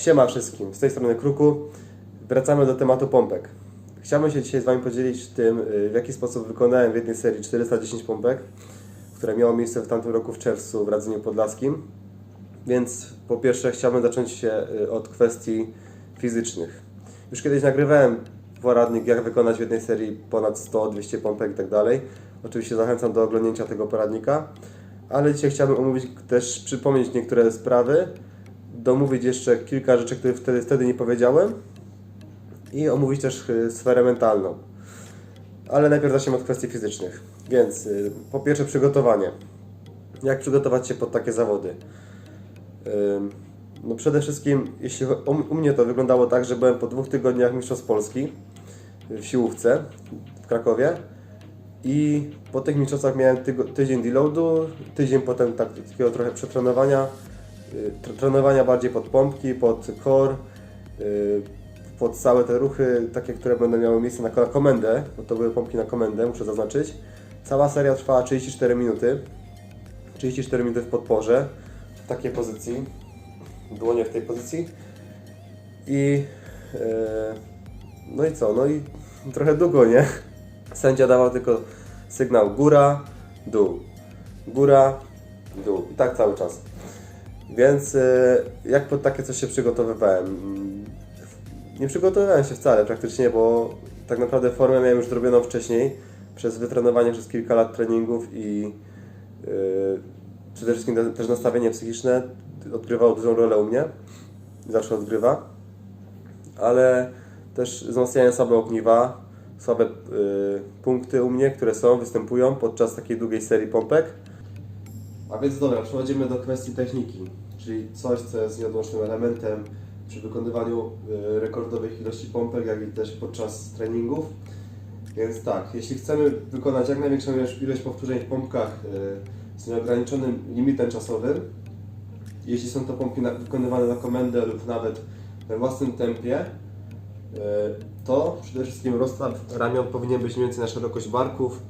Siema wszystkim, z tej strony Kruku. Wracamy do tematu pompek. Chciałbym się dzisiaj z Wami podzielić tym, y, w jaki sposób wykonałem w jednej serii 410 pompek, które miało miejsce w tamtym roku w czerwcu w Radzeniu Podlaskim. Więc po pierwsze chciałbym zacząć się y, od kwestii fizycznych. Już kiedyś nagrywałem poradnik, jak wykonać w jednej serii ponad 100-200 pompek i tak dalej. Oczywiście zachęcam do oglądnięcia tego poradnika. Ale dzisiaj chciałbym omówić też, przypomnieć niektóre sprawy, domówić jeszcze kilka rzeczy, których wtedy, wtedy nie powiedziałem i omówić też y, sferę mentalną. Ale najpierw zacznijmy od kwestii fizycznych. Więc y, po pierwsze przygotowanie. Jak przygotować się pod takie zawody? No przede wszystkim, jeśli u, mnie to wyglądało tak, że byłem po dwóch tygodniach Mistrzostw Polski w siłówce w Krakowie i po tych mistrzostwach miałem tydzień deloadu, tydzień potem tak, takiego trochę przetrenowania, y, tr- trenowania bardziej pod pompki, pod core, y, pod całe te ruchy, takie, które będą miały miejsce na, ko- na komendę, bo to były pompki na komendę, muszę zaznaczyć. Cała seria trwała 34 minuty, 34 minuty w podporze, w takiej pozycji, dłonie w tej pozycji i e, no i co, no i trochę długo, nie? Sędzia dawał tylko sygnał góra, dół, góra, dół i tak cały czas. Więc e, jak pod takie coś się przygotowywałem? Nie przygotowywałem się wcale praktycznie, bo tak naprawdę formę miałem już zrobioną wcześniej przez wytrenowanie przez kilka lat treningów i yy, przede wszystkim te- też nastawienie psychiczne odgrywało dużą rolę u mnie. Zawsze odgrywa. Ale też wzmacniałem słabe ogniwa, słabe yy, punkty u mnie, które są, występują podczas takiej długiej serii pompek. A więc dobra, przechodzimy do kwestii techniki, czyli coś, co jest nieodłącznym elementem przy wykonywaniu y, rekordowych ilości pompek, jak i też podczas treningów. Więc tak, jeśli chcemy wykonać jak największą ilość, powtórzeń w pompkach y, z nieograniczonym limitem czasowym, jeśli są to pompki wykonywane na komendę lub nawet we własnym tempie, y, to przede wszystkim rozstaw ramion powinien być mniej więcej na szerokość barków,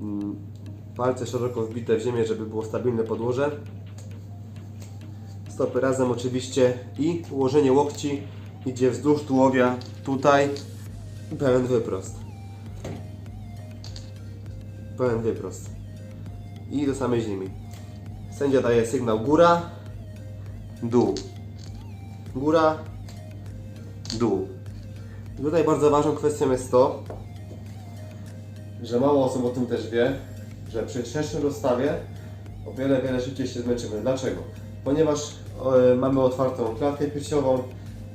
mm, palce szeroko wbite w ziemię, żeby było stabilne podłoże. Stopy razem oczywiście i ułożenie łokci idzie wzdłuż tułowia tutaj pełen wyprost. Pełen wyprost. I do samej ziemi. Sędzia daje sygnał góra, dół. Góra, dół. Tutaj bardzo ważną kwestią jest to, że mało osób o tym też wie, że przy szerszym rozstawie o wiele, wiele szybciej się zmęczymy. Dlaczego? Ponieważ e, mamy otwartą klatkę piersiową,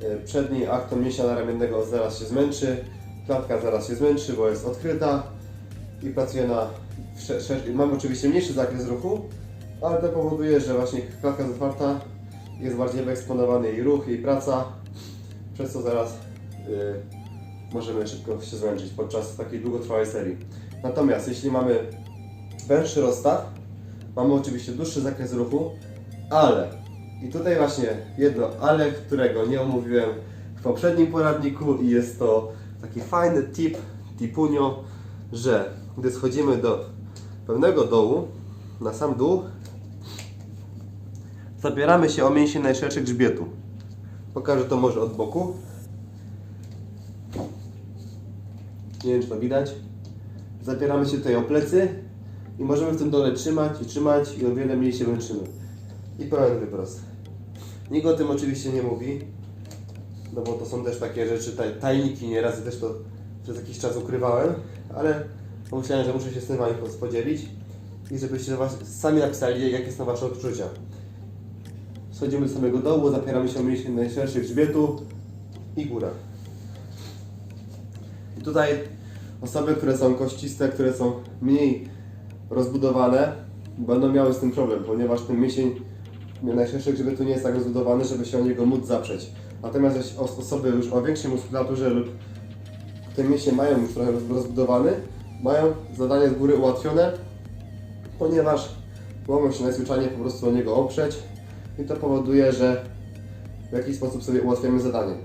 e, przedni akton mięśnia ramiennego zaraz się zmęczy, klatka zaraz się zmęczy, bo jest odkryta i pracuje na... Mamy oczywiście mniejszy zakres ruchu, ale to powoduje, że właśnie klatka jest otwarta, jest bardziej wyeksponowany jej ruch, jej praca, przez co zaraz y, możemy szybko się zmęczyć podczas takiej długotrwałej serii. Natomiast jeśli mamy węższy rozstaw, mamy oczywiście dłuższy zakres ruchu, ale i tutaj właśnie jedno ale, którego nie omówiłem w poprzednim poradniku i jest to taki fajny tip, tipunio, że gdy schodzimy do pełnego dołu, na sam dół, zabieramy się o mięsień najszerszy grzbietu. Pokażę to może od boku. Nie wiem, czy to widać. Zapieramy się tutaj o plecy i możemy w tym dole trzymać i trzymać i o wiele mniej się męczymy. I pełen wyprost. Nikt o tym oczywiście nie mówi, no bo to są też takie rzeczy, taj, tajniki, nieraz też to przez jakiś czas ukrywałem, ale pomyślałem, że muszę się z tym Wami podzielić i żebyście sami napisali, jakie są Wasze odczucia. Schodzimy do samego dołu, zapieramy się o mięsień najszerszych grzbietu i góra. I tutaj osoby, które są kościste, które są mniej rozbudowane, będą miały z tym problem, ponieważ ten mięsień najszerszy grzbietu nie jest tak rozbudowany, żeby się o niego móc zaprzeć. Natomiast osoby już o większej muskulaturze lub ten mięsień mają już trochę roz- rozbudowany, mają zadanie z góry ułatwione, ponieważ mogą się najzwyczajniej po prostu o niego oprzeć i to powoduje, że w jakiś sposób sobie ułatwiamy zadanie.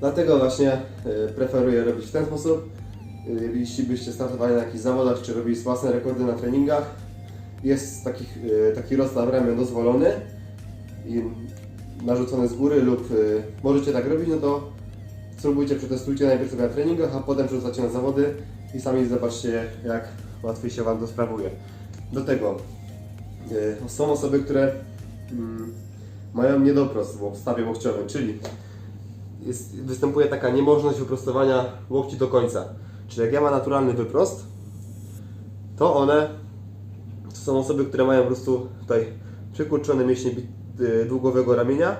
Dlatego właśnie y, preferuję robić w ten sposób. Y, Jeśli byście startowali na jakichś zawodach, czy robili własne rekordy na treningach, jest y, taki rozstaw ramion dozwolony i narzucone z góry lub y, możecie tak robić, no to spróbujcie, przetestujcie najpierw sobie na treningach, a potem przerzucacie na zawody i sami zobaczcie jak łatwiej się Wam to sprawuje. Do tego są osoby, które mm, mają niedoprost w stawie łokciowym, czyli jest, występuje taka niemożność wyprostowania łokci do końca. Czyli jak ja mam naturalny wyprost, to one to są osoby, które mają po prostu tutaj przykurczone mięśnie y, długowego ramienia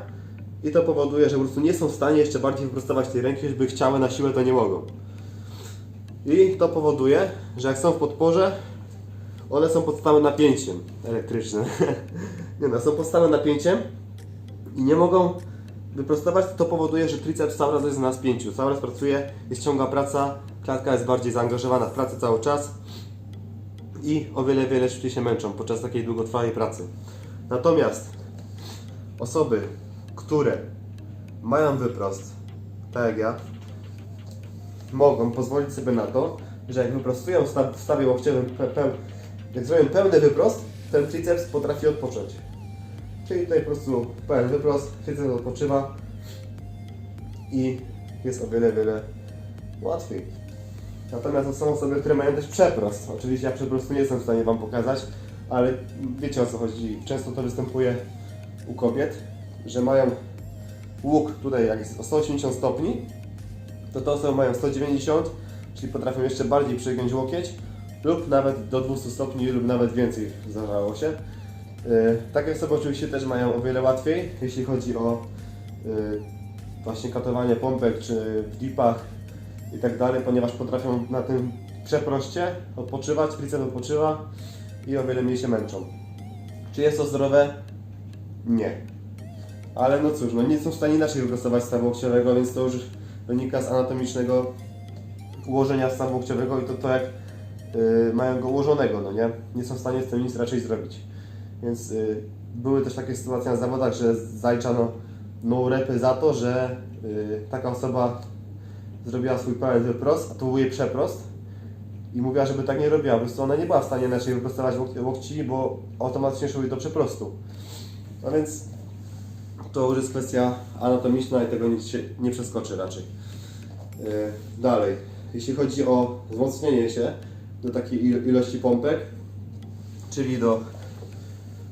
i to powoduje, że po prostu nie są w stanie jeszcze bardziej wyprostować tej ręki, żeby chciały na siłę, to nie mogą. I to powoduje, że jak są w podporze, one są pod napięciem elektrycznym. nie no, są pod napięciem i nie mogą wyprostować, to powoduje, że triceps cały czas jest na spięciu, cały czas pracuje, jest ciągła praca, klatka jest bardziej zaangażowana w pracę cały czas i o wiele, wiele szybciej się męczą podczas takiej długotrwałej pracy. Natomiast osoby, które mają wyprost, tak jak ja, mogą pozwolić sobie na to, że jak wyprostują w sta- w stawie łokciowym, jak zrobią pełny wyprost, ten triceps potrafi odpocząć. Czyli tutaj po prostu pełen wyprost, triceps odpoczywa i jest o wiele, wiele łatwiej. Natomiast to są osoby, które mają też przeprost. Oczywiście ja przeprostu nie jestem w stanie Wam pokazać, ale wiecie o co chodzi. Często to występuje u kobiet, że mają łuk tutaj jak jest o 180 stopni, to te osoby mają 190, czyli potrafią jeszcze bardziej przegiąć łokieć lub nawet do 200 stopni lub nawet więcej zdarzało się. Yy, Takie osoby oczywiście też mają o wiele łatwiej, jeśli chodzi o yy, właśnie katowanie pompek czy w dipach i tak dalej, ponieważ potrafią na tym przeproście odpoczywać, triceps odpoczywa i o wiele mniej się męczą. Czy jest to zdrowe? Nie. Ale no cóż, no nie są w stanie inaczej wyprostować stawu łokciowego, więc to już wynika z anatomicznego ułożenia stawu łokciowego i to to jak y, mają go ułożonego, no nie? Nie są w stanie z tym nic raczej zrobić. Więc y, były też takie sytuacje na zawodach, że zaliczano no repy za to, że y, taka osoba zrobiła swój pełen wyprost, a to był jej przeprost i mówiła, żeby tak nie robiła, po prostu ona nie była w stanie inaczej wyprostować łok- łokci, bo automatycznie szły do przeprostu. No więc to już jest kwestia anatomiczna i tego nic się nie przeskoczy raczej. Yy, Dalej, jeśli chodzi o wzmocnienie się do takiej il- ilości pompek, czyli do,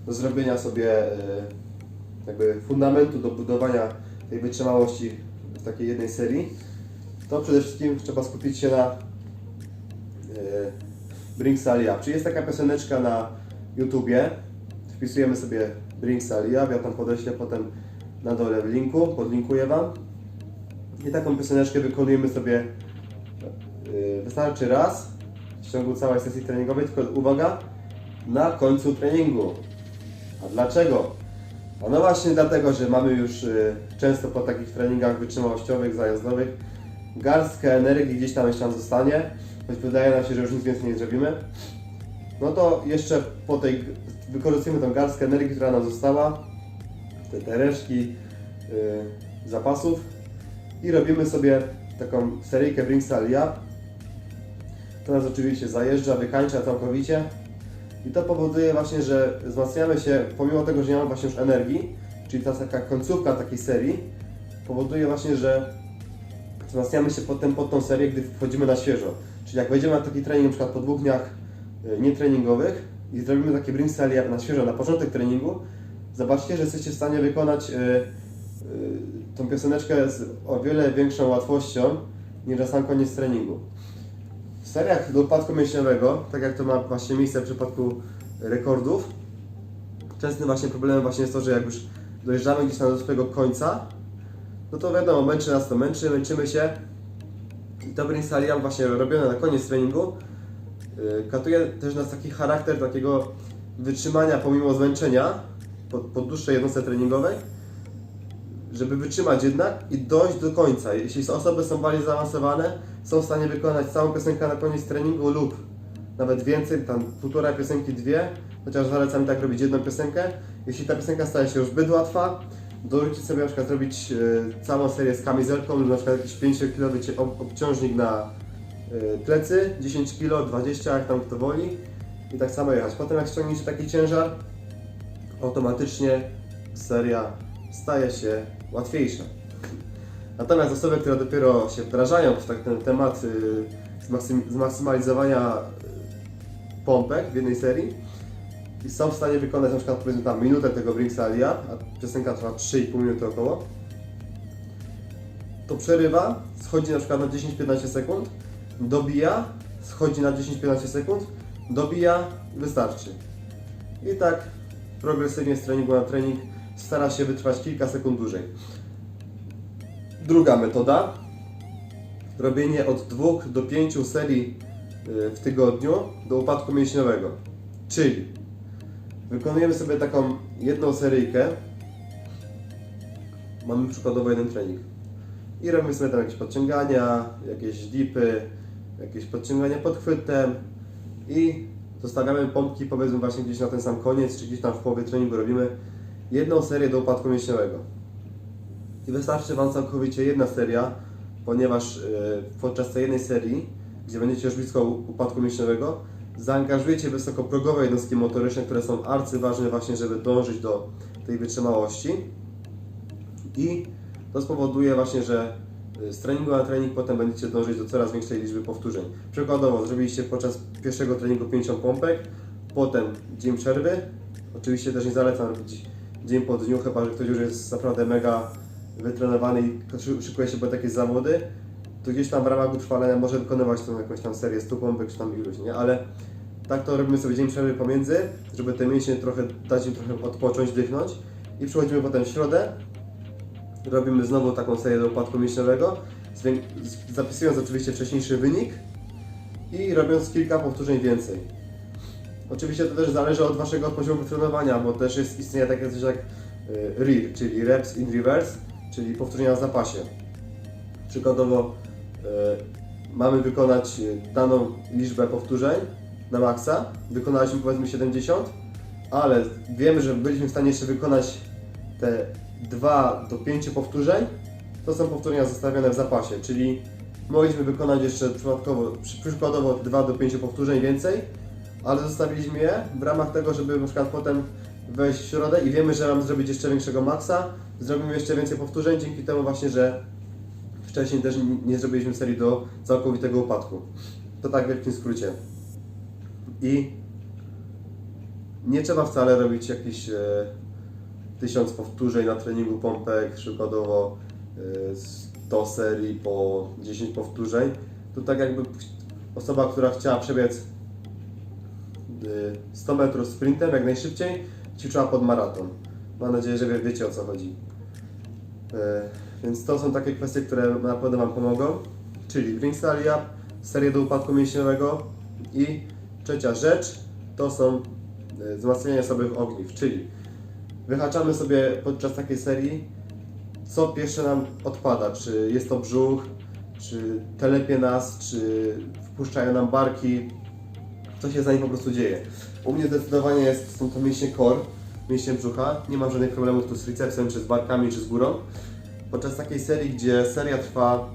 do zrobienia sobie yy, jakby fundamentu do budowania tej wytrzymałości w takiej jednej serii, to przede wszystkim trzeba skupić się na yy, Bring Sally Up. Czyli jest taka pioseneczka na YouTubie, wpisujemy sobie Bring Sally Up, ja tam podeślę potem na dole w linku, podlinkuję Wam. I taką pioseneczkę wykonujemy sobie yy, wystarczy raz w ciągu całej sesji treningowej, tylko uwaga, na końcu treningu. A dlaczego? No właśnie dlatego, że mamy już y, często po takich treningach wytrzymałościowych, zajazdowych garstkę energii gdzieś tam jeszcze nam zostanie, choć wydaje nam się, że już nic więcej nie zrobimy. No to jeszcze po tej wykorzystujemy tą garstkę energii, która nam została, te, te resztki y, zapasów i robimy sobie taką seryjkę Bring Sally Up. To nas oczywiście zajeżdża, wykańcza całkowicie. I to powoduje właśnie, że wzmacniamy się, pomimo tego, że nie mamy właśnie już energii, czyli ta taka końcówka takiej serii, powoduje właśnie, że wzmacniamy się potem pod tą serię, gdy wchodzimy na świeżo. Czyli jak wejdziemy na taki trening przykład po dwóch dniach y, nietreningowych i zrobimy takie sally up na świeżo, na początek treningu, zobaczcie, że jesteście w stanie wykonać y, y, tą pioseneczkę z o wiele większą łatwością niż na sam koniec treningu. W seriach do upadku mięśniowego, tak jak to ma właśnie miejsce w przypadku rekordów, częstym właśnie problemem właśnie jest to, że jak już dojeżdżamy gdzieś do swojego końca, no to wiadomo, męczy nas to, męczy, męczymy się. I to Brain Saliam właśnie robione na koniec treningu yy, katuje też nas taki charakter takiego wytrzymania pomimo zmęczenia po, po dłuższej jednostce treningowej, żeby wytrzymać jednak i dojść do końca. Jeśli osoby są bardziej zaawansowane, są w stanie wykonać całą piosenkę na koniec treningu lub nawet więcej, tam półtora piosenki, dwie, chociaż zalecam tak robić jedną piosenkę. Jeśli ta piosenka staje się już zbyt łatwa, dorzucić sobie na przykład zrobić e, całą serię z kamizelką lub na przykład jakiś 5-kilowy cie- ob- obciążnik na e, plecy, 10 kg, 20 jak tam kto woli i tak samo jechać. Potem jak ściągniecie taki ciężar, automatycznie seria staje się łatwiejsza. Natomiast osoby, które dopiero się wdrażają w tak ten temat y, zmaksym- zmaksymalizowania y, pompek w jednej serii i są w stanie wykonać na przykład powiedzmy tam minutę tego Brinks Alia, a piosenka trwa 3,5 minuty około, to przerywa, schodzi na przykład na 10-15 sekund, dobija, schodzi na 10-15 sekund, dobija, wystarczy. I tak progresywnie z treningu na trening stara się wytrwać kilka sekund dłużej. Druga metoda. Robienie od 2 do 5 serii y, w tygodniu do upadku mięśniowego. Czyli wykonujemy sobie taką jedną seryjkę. Mamy przykładowo jeden trening. I robimy sobie tam jakieś podciągania, jakieś dipy, jakieś podciągania pod chwytem i zostawiamy pompki powiedzmy właśnie gdzieś na ten sam koniec, czy gdzieś tam w połowie treningu robimy jedną serię do upadku mięśniowego. I wystarczy Wam całkowicie jedna seria, ponieważ yy, podczas tej jednej serii, gdzie będziecie już blisko upadku mięśniowego, zaangażujecie wysokoprogowe jednostki motoryczne, które są arcyważne właśnie, żeby dążyć do tej wytrzymałości. I to spowoduje właśnie, że y, z treningu na trening potem będziecie dążyć do coraz większej liczby powtórzeń. Przykładowo zrobiliście podczas pierwszego treningu 50 pompek, potem dzień przerwy. Oczywiście też nie zalecam robić dzień po dniu, chyba że ktoś już jest naprawdę mega wytrenowany i szy- szykuje się po takie zawody, to gdzieś tam w ramach utrwalenia może wykonywać tą jakąś tam serię 100 pompek czy tam iluś, nie? Ale tak to robimy sobie dzień przerwy pomiędzy, żeby te mięśnie trochę, dać im trochę odpocząć, dychnąć i przychodzimy potem w środę, robimy znowu taką serię do upadku mięśniowego, zapisując oczywiście wcześniejszy wynik i robiąc kilka powtórzeń więcej. Oczywiście to też zależy od Waszego poziomu trenowania, bo też jest, istnieje takie coś jak y, RIR, czyli Reps in Reverse, czyli powtórzenia w zapasie. Przykładowo y, mamy wykonać y, daną liczbę powtórzeń na maksa, wykonaliśmy powiedzmy 70, ale wiemy, że byliśmy w stanie jeszcze wykonać te 2 do 5 powtórzeń, to są powtórzenia zostawione w zapasie, czyli mogliśmy wykonać jeszcze przypadkowo, przy- przykładowo 2 do 5 powtórzeń więcej, ale zostawiliśmy je w ramach tego, żeby na przykład potem wejść w środę i wiemy, że mamy zrobić jeszcze większego maksa, zrobimy jeszcze więcej powtórzeń, dzięki temu właśnie, że wcześniej też nie- zrobiliśmy serii do całkowitego upadku. To tak w wielkim skrócie. I nie trzeba wcale robić jakichś e, tysiąc powtórzeń na treningu pompek, przykładowo e, 100 serii po 10 powtórzeń. To tak jakby osoba, która chciała przebiec 100 metrów sprintem jak najszybciej, ćwiczyła pod maraton. Mam nadzieję, że wie, wiecie o co chodzi. E, Więc to są takie kwestie, które na pewno Wam pomogą. Czyli Bring Stali Up, serię do upadku mięśniowego i trzecia rzecz to są e, wzmacnianie sobie ogniw, czyli wyhaczamy sobie podczas takiej serii co pierwsze nam odpada, czy jest to brzuch, czy telepie nas, czy wpuszczają nam barki, co się za nim po prostu dzieje. U mnie zdecydowanie jest, są to mięśnie core, mięśnie brzucha. Nie mam żadnych problemów tu z tricepsem, czy z barkami, czy z górą. Podczas takiej serii, gdzie seria trwa,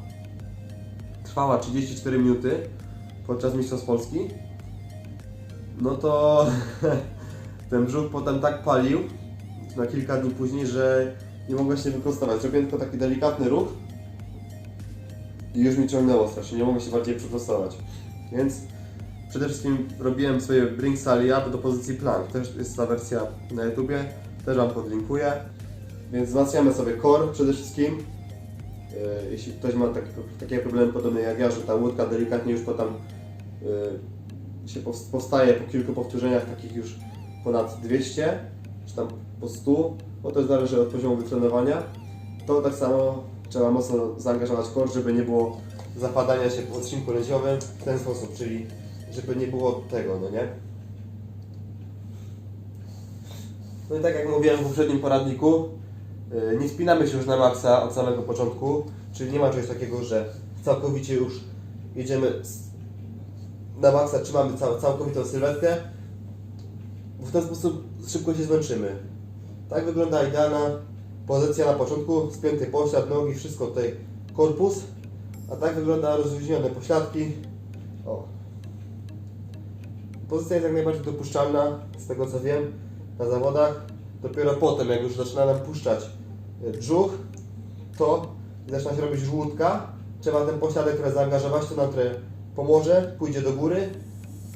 trwała 34 minuty podczas Mistrzostw Polski, no to ten brzuch potem tak palił na kilka dni później, że nie mogłem się wyprostować. Zrobiłem tylko taki delikatny ruch i już mi ciągnęło strasznie, nie mogłem się bardziej przyprostować. Więc Przede wszystkim robiłem sobie Bring Sally Up do pozycji plank. Też jest ta wersja na YouTubie, też Wam podlinkuję. Więc wzmacniamy sobie core przede wszystkim. Yy, Jeśli ktoś ma tak, takie problemy podobne jak ja, że ta łódka delikatnie już potem yy, się powst- powstaje po kilku powtórzeniach, takich już ponad 200, czy tam po 100, bo to zależy od poziomu wytrenowania, to tak samo trzeba mocno zaangażować core, żeby nie było zapadania się po odcinku lędźwiowym w ten sposób, czyli żeby nie było tego, no nie? No i tak jak mówiłem w poprzednim poradniku, yy, nie spinamy się już na maksa od samego początku, czyli nie ma czegoś takiego, że całkowicie już jedziemy na maksa, trzymamy cał, całkowitą sylwetkę, bo w ten sposób szybko się zmęczymy. Tak wygląda idealna pozycja na początku, spięty poślad, nogi, wszystko tutaj korpus, a tak wygląda rozluźnione pośladki. O. Pozycja jest jak najbardziej dopuszczalna, z tego co wiem, na zawodach. Dopiero potem, jak już zaczyna nam puszczać y, brzuch, to zaczyna się robić żółtka. Trzeba ten pośladek trochę zaangażować, to nam trochę pomoże, pójdzie do góry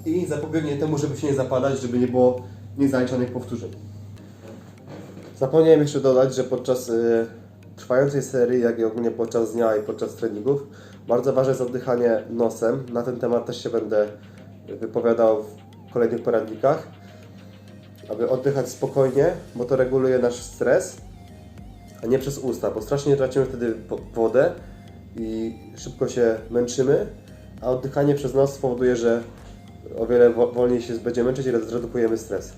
i zapobiegnie temu, żeby się nie zapadać, żeby nie było niezaliczonych powtórzeń. Zapomniałem jeszcze dodać, że podczas y, trwającej serii, jak i ogólnie podczas dnia i podczas treningów, bardzo ważne jest oddychanie nosem. Na ten temat też się będę wypowiadał kolejnych poradnikach, aby oddychać spokojnie, bo to reguluje nasz stres, a nie przez usta, bo strasznie tracimy wtedy wodę i szybko się męczymy, a oddychanie przez nos spowoduje, że o wiele wo- wolniej się będzie męczyć i zredukujemy stres.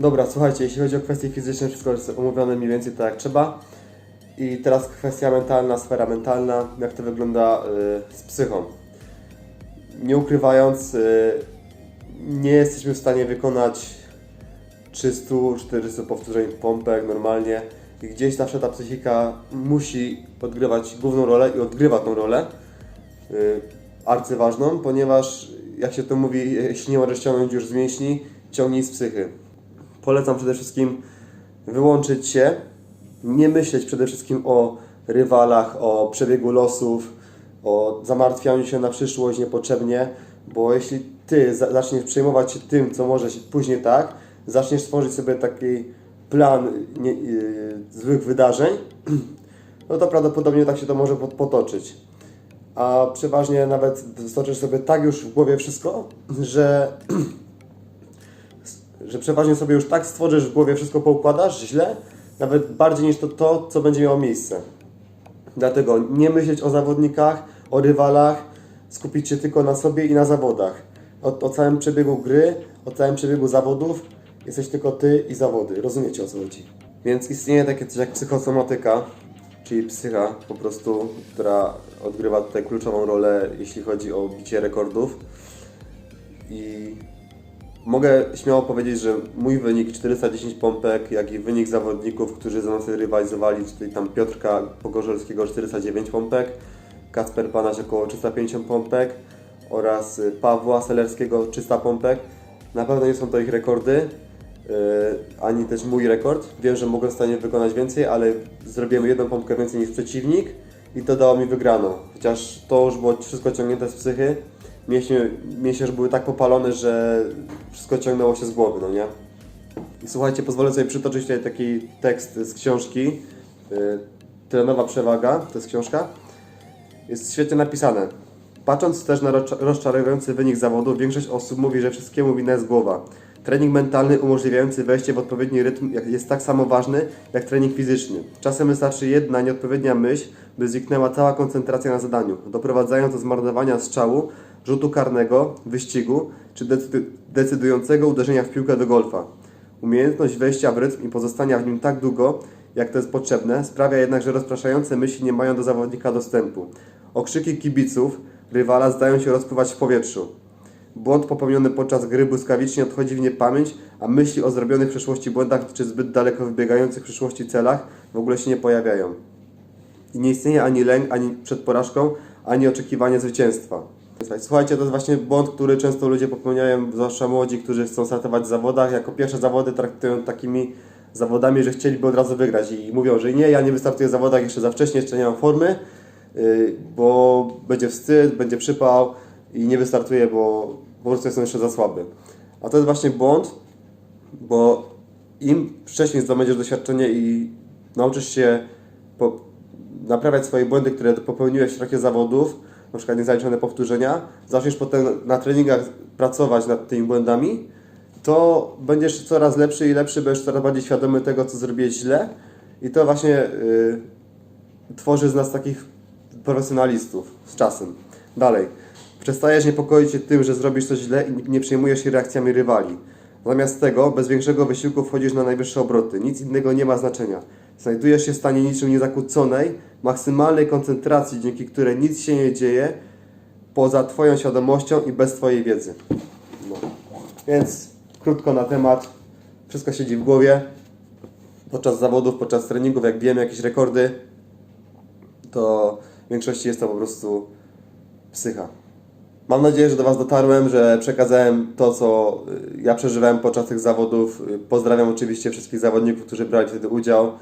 Dobra, słuchajcie, jeśli chodzi o kwestie fizyczne, wszystko jest omówione mniej więcej tak jak trzeba. I teraz kwestia mentalna, sfera mentalna, jak to wygląda y, z psychą. Nie ukrywając, y, nie jesteśmy w stanie wykonać 300-400 powtórzeń pompek normalnie. I gdzieś zawsze ta psychika musi odgrywać główną rolę i odgrywa tą rolę y, arcyważną, ponieważ jak się to mówi, jeśli nie możesz ściągnąć już z mięśni, ciągnij z psychy. Polecam przede wszystkim wyłączyć się, nie myśleć przede wszystkim o rywalach, o przebiegu losów, o zamartwianiu się na przyszłość niepotrzebnie, bo jeśli ty za- zaczniesz przejmować się tym, co może się później tak, zaczniesz tworzyć sobie taki plan nie, yy, złych wydarzeń, no to prawdopodobnie tak się to może pot- potoczyć. A przeważnie nawet stoczysz sobie tak już w głowie wszystko, że że przeważnie sobie już tak stworzysz w głowie, wszystko poukładasz źle, nawet bardziej niż to, to co będzie miało miejsce. Dlatego nie myśleć o zawodnikach, o rywalach, skupić się tylko na sobie i na zawodach. O, o całym przebiegu gry, o całym przebiegu zawodów jesteś tylko ty i zawody. Rozumiecie o co chodzi. Więc istnieje takie coś jak psychosomatyka, czyli psycha po prostu, która odgrywa tutaj kluczową rolę, jeśli chodzi o bicie rekordów. I Mogę śmiało powiedzieć, że mój wynik 410 pompek, jak i wynik zawodników, którzy ze mną rywalizowali, czyli tam Piotrka Pogorzelskiego 409 pompek, Kacper Panaś około 350 pompek oraz y, Pawła Selerskiego 300 pompek. Na pewno nie są to ich rekordy, yy, ani też mój rekord. Wiem, że mogłem w stanie wykonać więcej, ale zrobiłem jedną pompkę więcej niż przeciwnik i to dało mi wygraną. Chociaż to już było wszystko ciągnięte z psychy. Mięśnie, mięśnie już były tak popalone, że wszystko ciągnęło się z głowy, no nie? I słuchajcie, pozwolę sobie przytoczyć tutaj taki tekst z książki. Yy, Trenowa przewaga, to jest książka. Jest świetnie napisane. Patrząc też na rozcza- rozczarowujący wynik zawodu, większość osób mówi, że wszystkiemu winna jest głowa. Trening mentalny umożliwiający wejście w odpowiedni rytm jest tak samo ważny jak trening fizyczny. Czasem wystarczy jedna nieodpowiednia myśl, by zniknęła cała koncentracja na zadaniu, doprowadzając do zmarnowania strzału, rzutu karnego, wyścigu czy decy- decydującego uderzenia w piłkę do golfa. Umiejętność wejścia w rytm i pozostania w nim tak długo, jak to jest potrzebne, sprawia jednak, że rozpraszające myśli nie mają do zawodnika dostępu. Okrzyki kibiców rywala zdają się rozpływać w powietrzu. Błąd popełniony podczas gry błyskawicznie odchodzi w niepamięć, a myśli o zrobionych w przeszłości błędach czy zbyt daleko wybiegających w przyszłości celach w ogóle się nie pojawiają. I nie istnieje ani lęk, ani przed porażką, ani oczekiwanie zwycięstwa. Słuchajcie, to jest właśnie błąd, który często ludzie popełniają, zwłaszcza młodzi, którzy chcą startować w zawodach. Jako pierwsze zawody traktują takimi zawodami, że chcieliby od razu wygrać i mówią, że nie, ja nie wystartuję w zawodach jeszcze za wcześnie, jeszcze nie mam formy, bo będzie wstyd, będzie przypał i nie wystartuję, bo po prostu jestem jeszcze za słaby. A to jest właśnie błąd, bo im wcześniej zdobędziesz doświadczenie i nauczysz się naprawiać swoje błędy, które popełniłeś w trakcie zawodów, na przykład niezaliczone powtórzenia, zaczniesz potem na treningach pracować nad tymi błędami, to będziesz coraz lepszy i lepszy, będziesz coraz bardziej świadomy tego, co zrobiłeś źle i to właśnie y, tworzy z nas takich profesjonalistów z czasem. Dalej. Przestajesz niepokoić się tym, że zrobisz coś źle i nie przejmujesz się reakcjami rywali. Zamiast tego, bez większego wysiłku wchodzisz na najwyższe obroty. Nic innego nie ma znaczenia. Znajdujesz się w stanie niczym niezakłóconej, maksymalnej koncentracji, dzięki której nic się nie dzieje poza Twoją świadomością i bez Twojej wiedzy. No. Więc krótko na temat. Wszystko siedzi w głowie. Podczas zawodów, podczas treningów, jak bijemy jakieś rekordy, to w większości jest to po prostu psycha. Mam nadzieję, że do Was dotarłem, że przekazałem to, co y, ja przeżywałem podczas tych zawodów. Y, Pozdrawiam oczywiście wszystkich zawodników, którzy brali wtedy udział.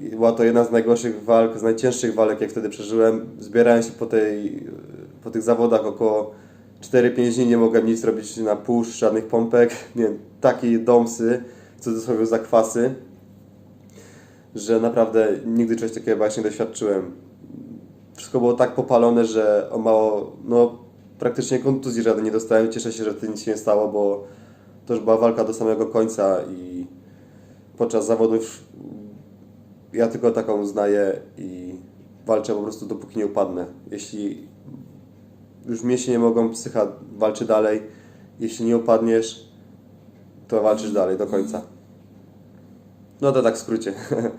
Y, Była to jedna z najgorszych walk, z najcięższych walk, jak wtedy przeżyłem. Zbierałem się po, tej, po tych zawodach około 4-5 dni, nie mogłem nic robić na push, żadnych pompek. Miałem takie domsy, w cudzysłowie zakwasy, że naprawdę nigdy czegoś takiego właśnie nie doświadczyłem. Wszystko było tak popalone, że o mało, no praktycznie kontuzji żadnej nie dostałem. Cieszę się, że wtedy nic się nie stało, bo to już była walka do samego końca i podczas zawodów ja tylko taką uznaję i walczę po prostu dopóki nie upadnę. Jeśli już mięśnie nie mogą, psycha walczy dalej. Jeśli nie upadniesz, to walczysz dalej do końca. No to tak w skrócie.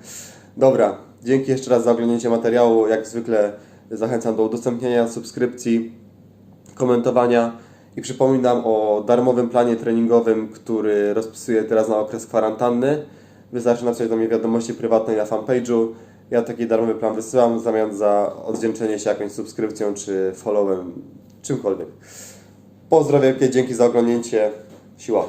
Dobra, dzięki jeszcze raz za oglądnięcie materiału. Jak zwykle zachęcam do udostępnienia, subskrypcji, komentowania i przypominam o darmowym planie treningowym, który rozpisuję teraz na okres kwarantanny. Wystarczy napisać do mnie wiadomości prywatnej na fanpage'u. Ja taki darmowy plan wysyłam w zamian za odwdzięczenie się jakąś subskrypcją czy followem, czymkolwiek. Pozdro wielkie, dzięki za oglądnięcie. Siła.